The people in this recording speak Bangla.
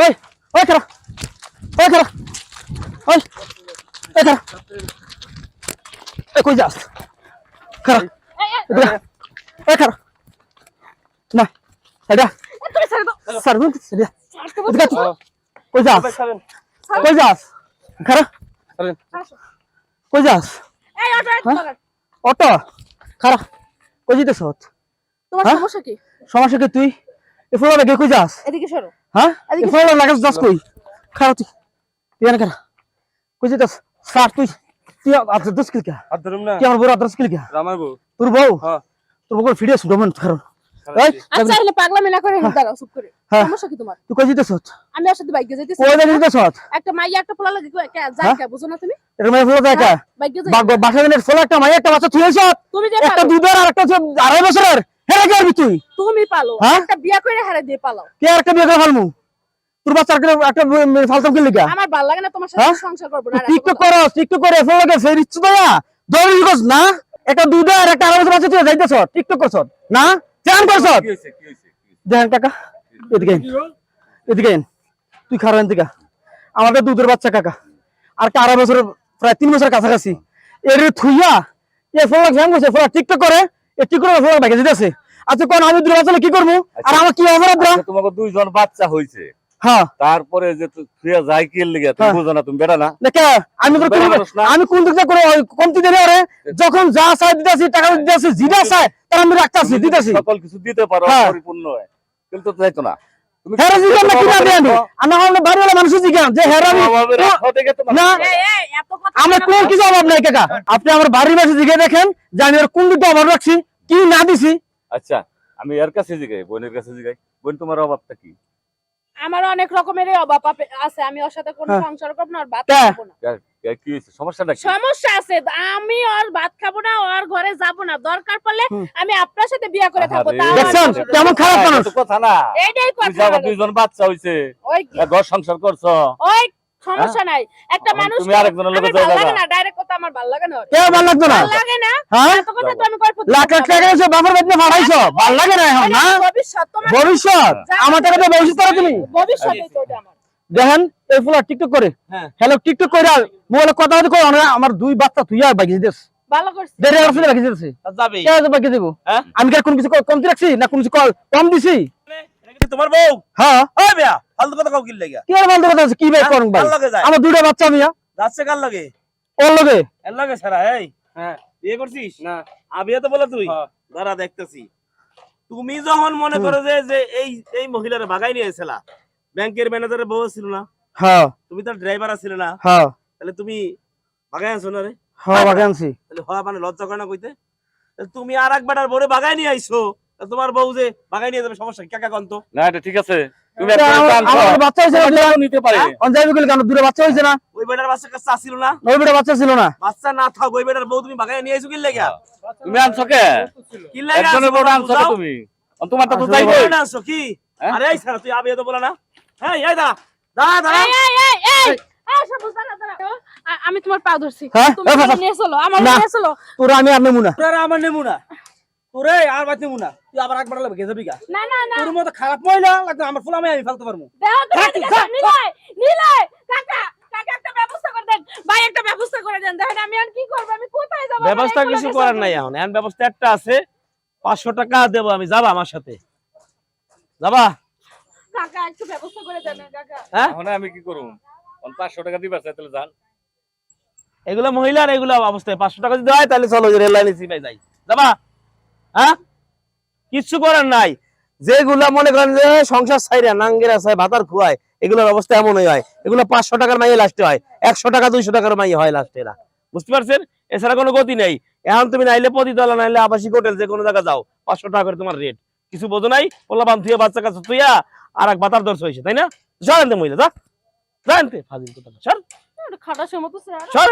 ওই ওই খারা ওই খারা ওই ওই খারা এ কই যাস? আয়। ওই খারা না এদিকে আয়। বলছো? কই যাস? কই যাস? খারা কই যাস? অটো হ্যাঁ? বাগান। অটো। খারা কই যেতেছ? তোমার হ্যাঁ? সমস্যা কি? সমস্যা কি তুই? এ ফুলা লাগে কই যাস? এদিকে সরো। হ্যাঁ? এদিকে এ ফুলা লাগাস যাস কই? খারা তুই। তুই এনে খারা কই যেতেছ? স্যার তুই তুই আদর দস কিল কে? আর ধরুম না। তুই আমার বড় আদর কিল কে? রামার বউ। তোর বউ? হ্যাঁ। তোর বউ ফিরে আসু ডমন আচ্ছা এলে পাগলামি না করে দাঁড়াও চুপ করে। হ্যাঁ। সমস্যা কি তোমার? তুই কই যেতেছ? আমি ওর সাথে বাইকে যাইতেছি। কই একটা মাইয়া একটা পোলা লাগে কই- কে- যায় হ্যাঁ? কে বুঝো না তুমি? এর দেখা বাইকে যাই। বাসা দিনের ফুলা একটা মাই একটা বাচ্চা তুই তুমি যে একটা দুধের আর একটা আড়াই বছরের। হেরে কি করবি তুই? তুমি পালো। হ্যাঁ? একটা বিয়া করে হারে দিয়ে পালাও। কে আর একটা বিয়ে করে ফেলমু? তোর বাচ্চা একটা একটা ফালতাম কিল লিগা আমার ভালো লাগে না তোমার সাথে হ্যাঁ? সংসার করব। না টিকটক। করো টিকটক করে ফেলে লাগে ফের ইচ্ছু দয়া দৌড়ি গছ না? একটা দুধে আর একটা আড়াই বাচ্চা তুই যাইতেছ টিকটক করছ না? চান করছ? কি হইছে কি হইছে দেখেন কাকা এদিকে আইন, এদিকে আইন। তুই খারাপ এদিকে। আমাদের দুধের বাচ্চা কাকা। আর আড়াই বছর প্রায় তিন বছর কাছাকাছি। এর থুইয়া এ ফোন ফ্যান করছে ফোন টিকটক করে। ফোন বাইকে যেতেছে আচ্ছা কোন আমি বাচ্চা কি করব? আর আমার কি অপরাধ রা? আচ্ছা, তোমাকে দুইজন বাচ্চা হইছে। হ্যাঁ। তারপরে যে তু- তুই যাই কি লিগে তুমি হ্যাঁ। বুঝো না তুমি বেটা না। দেখে আমি আমি কোন দিক করে কমতি আরে যখন যা চাই দিতেছি টাকা দিতেছি জিরা চাই তার আমি রাখতেছি দিতেছি। সকল কিছু দিতে পারো হ্যাঁ। পরিপূর্ণ হয় কিন্তু তো না। না কিনা দিয়ে আমি আমি হলে বাড়িওয়ালা মানুষ জিগান যে হেরা আমি অভাবে রাখো দেখে তোমার না। এই, এই, এত কথা আমার কোন কিছু অভাব নাই কাকা। আপনি আমার বাড়ির পাশে জিগে দেখেন যে আমি ওর কোন দিকটা অভাব রাখছি। কি না দিছি? আচ্ছা আমি এর কাছে জিগাই বোনের কাছে জিগাই। বোন তোমার অভাবটা কি? আমার অনেক রকমের অভাব আছে। আমি ওর সাথে কোনো হ্যাঁ। সংসার করব না ওর ভাত? খাব না। কে- হয়েছে? সমস্যাটা কি? সমস্যা আছে। আমি ওর ভাত খাব না ওর ঘরে যাব না। দরকার পড়লে আমি আপনার সাথে বিয়ে করে থাকব। তাও দেখছেন? কেমন খারাপ মানুষ? কথা না। এইটাই কথা দুইজন বাচ্চা হইছে। ওই ঘর সংসার করছ? ওই সমস্যা নাই। একটা এখন মানুষ তুমি আরেকজনের লোকে আমার লাগে না ডাইরেক্ট কথা আমার ভালো লাগে না কে ভালো লাগতো না? লাগে না? হ্যাঁ? এত কথা তো আমি কই লাখ লাখ টাকা এসে বাপের বেতনে ভাড়াইছো ভালো লাগে না এখন না? ভবিষ্যৎ তোমার ভবিষ্যৎ? আমার টাকা দিয়ে ভবিষ্যৎ করো তুমি। ভবিষ্যৎ তো আমার। দেখেন এই ফুলা টিকটক করে। হ্যাঁ। হ্যালো টিকটক করে মোবাইলে কথা বলতে কই আমার দুই বাচ্চা তুই আর বাকি দিতেছ। ভালো করছিস দেড় হাজার বাকি দিতেছে। যাবে কে বাকি দেবো। হ্যাঁ? আমি কি আর কোনো কিছু ক- কমতি রাখছি না কোন কিছু কম দিছি? তোমার বউ? হ্যাঁ। ওই ফালতু কথা কাউ কিনলে কি আর কথা কি ভাই করুন ভাই? কার লগে যায়? আমার দুইটা বাচ্চা মিয়া। যাচ্ছে কার লগে? ওর লগে? এর লগে ছাড়া এই। হ্যাঁ। বিয়ে করছিস? না। আবিয়া তো বলে তুই? হ্যাঁ। দাঁড়া দেখতেছি। তুমি যখন মনে। করো যে যে এই এই মহিলার বাগাই নিয়েছিলা ব্যাংকের ম্যানেজারের বউ ছিল না? হ্যাঁ। তুমি তার ড্রাইভার ছিল না? হ্যাঁ। তাহলে তুমি বাগাই আছো না রে? হ্যাঁ বাকি আনছি। তাহলে হওয়া মানে লজ্জা করে না কইতে? তুমি আর এক বেটার বউরে বাগাই নিয়ে আইছো তোমার বউ যে বাগাই নিয়ে যাবে সমস্যা কি? কাকা কন্ত না এটা ঠিক আছে। তুমি আমার- বাচ্চা হয়েছে না? নিতে পারে। হ্যাঁ? অন কেন? দুটো বাচ্চা হয়েছে না? ওই বেটার বাচ্চা কাছে আসছিল না। ওই বেটা বাচ্চা ছিল না? বাচ্চা না থাক ওই বেটার বউ তুমি বাগাই নিয়ে আইছো কি লেগা? তুমি আনছো কে? কি লেগা একজনের বড় আনছো তুমি? আর তো আসলে যাইবে বড় আনছো কি? হ্যাঁ? আরে এই ছাড়া তুই আবিয়া তো বলে না। হ্যাঁ এই দাঁড়া। দাঁড়া দাঁড়া। এই এই এই এই। এই। সব দাঁড়া দাঁড়া। আ- আমি তোমার পা ধরছি। হ্যাঁ? তুমি। নিয়ে চলো আমার না। নিয়ে চলো। তোরা আমি আর নেব তোরা আমার নেমু না। তোরে আর বাদ নেমু না। তুই আবার একবার লাগবে গেছে বিঘা। না না না। তোর মতো খারাপ মহিলা লাগবে আমার ফুলামে আমি ফেলতে পারব। নিলয় নিলয় কাকা কাকা একটা ব্যবস্থা করে দেন। ভাই একটা ব্যবস্থা করে দেন। দেখেন আমি আর কি করব? আমি কোথায় যাব? ব্যবস্থা কিছু করার নাই এখন। এখন ব্যবস্থা একটা আছে পাঁচশো টাকা দেবো আমি। যাবা আমার সাথে? যাবা? কাকা একটু ব্যবস্থা করে দেন কাকা। হ্যাঁ? এখন আমি কি করব? অন 500 টাকা তাহলে যান। এগুলো মহিলার এগুলো অবস্থায়। পাঁচশো টাকা যদি হয় তাহলে চলো রেল লাইনে সিপাই যাই। যাবা? হ্যাঁ? কিচ্ছু করার নাই। যেগুলা মনে করেন যে সংসার ছাইরা নাঙ্গেরা চাই ভাতার খুয়ায় এগুলোর অবস্থা এমনই হয়। এগুলো পাঁচশো টাকার মাইয়ে লাস্টে হয়। একশো টাকা দুইশো টাকার মাইয়ে হয় লাস্টে এরা। বুঝতে পারছেন? এছাড়া কোনো গতি নেই। এখন তুমি নাইলে পতিতলা নাইলে আবাসিক হোটেল যে কোনো জায়গা যাও পাঁচশো টাকা করে তোমার রেট কিছু বোঝো নাই? পোলা বান থুয়ে বাচ্চা কাছে তুইয়া আর এক ভাতার দর্শ হয়েছে তাই না? সরেন মহিলা যা। জানতে ফাজিল কথা সর। খাটার সময় তো স্যার।